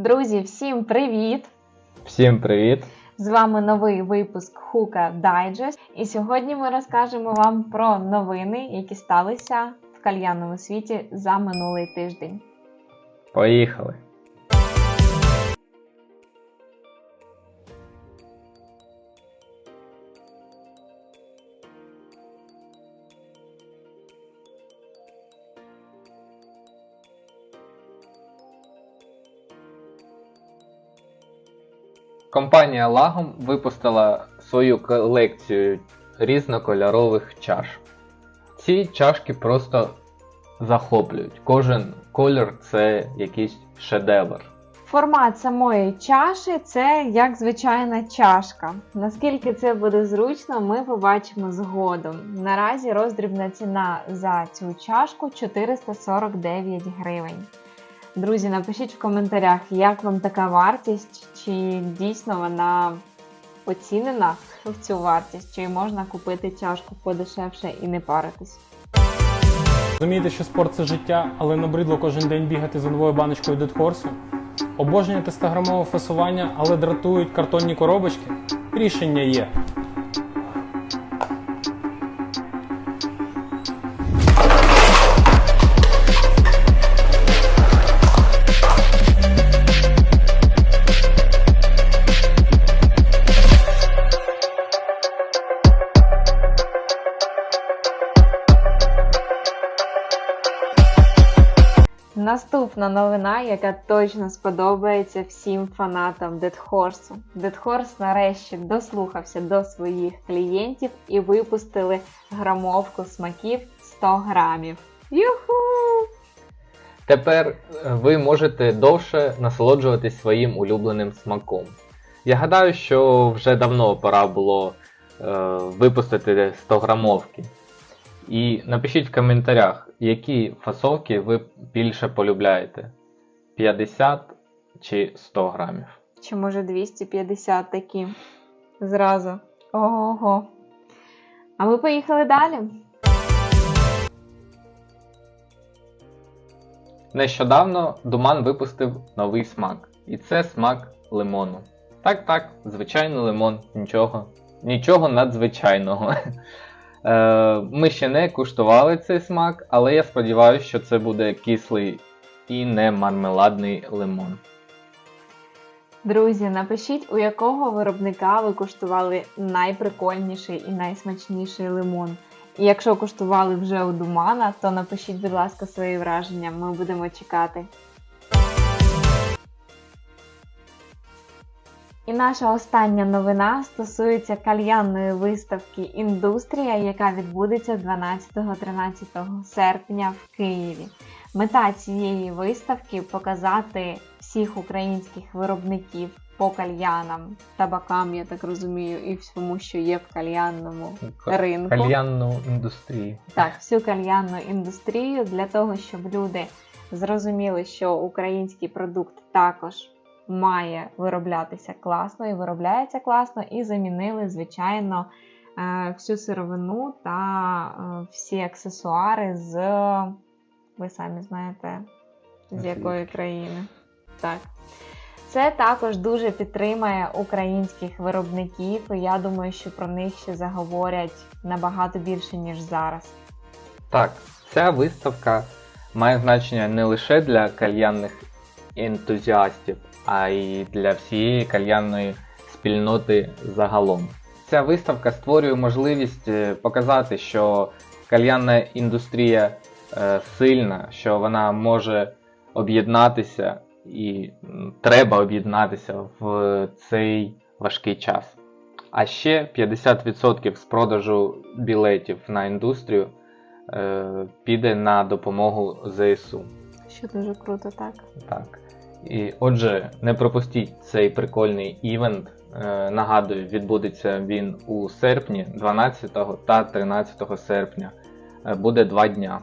Друзі, всім привіт! Всім привіт! З вами новий випуск Хука Дайджест. І сьогодні ми розкажемо вам про новини, які сталися в кальянному світі за минулий тиждень. Поїхали! Компанія Lagom випустила свою колекцію різнокольорових чаш. Ці чашки просто захоплюють. Кожен колір це якийсь шедевр. Формат самої чаші це як звичайна чашка. Наскільки це буде зручно, ми побачимо згодом. Наразі роздрібна ціна за цю чашку 449 гривень. Друзі, напишіть в коментарях, як вам така вартість, чи дійсно вона оцінена в цю вартість, чи можна купити чашку подешевше і не паритись. Розумієте, що спорт це життя, але набридло кожен день бігати за новою баночкою дедхорсу? Обожнюєте 100-грамове фасування, але дратують картонні коробочки? Рішення є. Наступна новина, яка точно сподобається всім фанатам Дедхорсу. Дедхорс нарешті дослухався до своїх клієнтів і випустили грамовку смаків 100 грамів. Юху! Тепер е, ви можете довше насолоджуватись своїм улюбленим смаком. Я гадаю, що вже давно пора було е, випустити 100 грамовки. І напишіть в коментарях, які фасовки ви більше полюбляєте: 50 чи 100 грамів. Чи може 250 такі зразу. Ого. А ми поїхали далі. Нещодавно Думан випустив новий смак, і це смак лимону. Так, так, звичайний лимон, нічого, нічого надзвичайного. Е, Ми ще не куштували цей смак, але я сподіваюся, що це буде кислий і не мармеладний лимон. Друзі, напишіть, у якого виробника ви куштували найприкольніший і найсмачніший лимон. І якщо куштували вже у Думана, то напишіть, будь ласка, свої враження. Ми будемо чекати. І наша остання новина стосується кальянної виставки Індустрія, яка відбудеться 12-13 серпня в Києві. Мета цієї виставки показати всіх українських виробників по кальянам, табакам, я так розумію, і всьому, що є в кальянному ринку. Кальянну індустрію. Так, всю кальянну індустрію для того, щоб люди зрозуміли, що український продукт також має вироблятися класно і виробляється класно, і замінили, звичайно, е, всю сировину та е, всі аксесуари з, ви самі знаєте, з якої країни. Так. Це також дуже підтримає українських виробників, і я думаю, що про них ще заговорять набагато більше, ніж зараз. Так, ця виставка має значення не лише для кальянних ентузіастів, а й для всієї кальянної спільноти загалом. Ця виставка створює можливість е, показати, що кальянна індустрія е, сильна, що вона може об'єднатися і треба об'єднатися в цей важкий час. А ще 50% з продажу білетів на індустрію е, піде на допомогу ЗСУ. Що дуже круто, так? Так. І отже, не пропустіть цей прикольний івент. Е, нагадую, відбудеться він у серпні, 12 та 13 серпня. Е, буде два дня.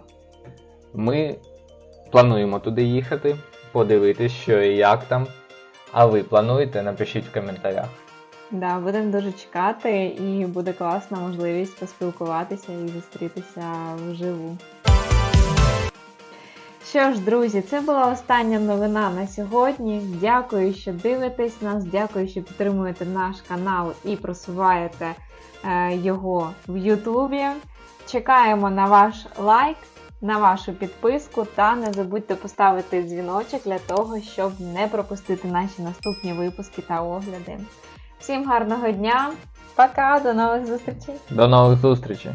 Ми плануємо туди їхати, подивитись, що і як там. А ви плануєте? Напишіть в коментарях. Да, будемо дуже чекати, і буде класна можливість поспілкуватися і зустрітися вживу. Що ж, друзі, це була остання новина на сьогодні. Дякую, що дивитесь нас. Дякую, що підтримуєте наш канал і просуваєте е, його в Ютубі. Чекаємо на ваш лайк, на вашу підписку та не забудьте поставити дзвіночок для того, щоб не пропустити наші наступні випуски та огляди. Всім гарного дня! Пока, до нових зустрічей! До нових зустрічей!